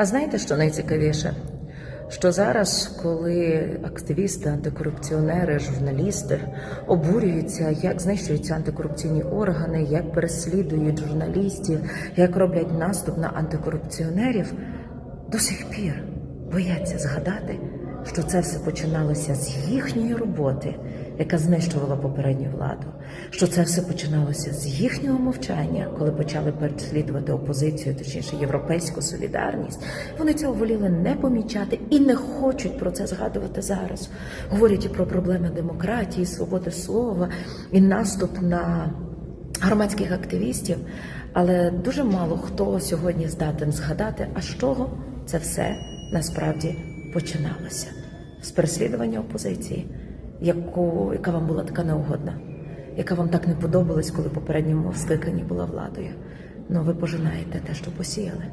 А знаєте, що найцікавіше? Що зараз, коли активісти, антикорупціонери, журналісти обурюються, як знищуються антикорупційні органи, як переслідують журналістів, як роблять наступ на антикорупціонерів, до сих пір бояться згадати, що це все починалося з їхньої роботи, яка знищувала попередню владу. Що це все починалося з їхнього мовчання, коли почали переслідувати опозицію, точніше європейську солідарність. Вони цього воліли не помічати і не хочуть про це згадувати зараз. Говорять і про проблеми демократії, свободи слова і наступ на громадських активістів. Але дуже мало хто сьогодні здатен згадати, а з чого це все насправді починалося з переслідування опозиції, яку, яка вам була така неугодна, яка вам так не подобалась, коли попередньому скликанні була владою. Ну ви пожинаєте те, що посіяли.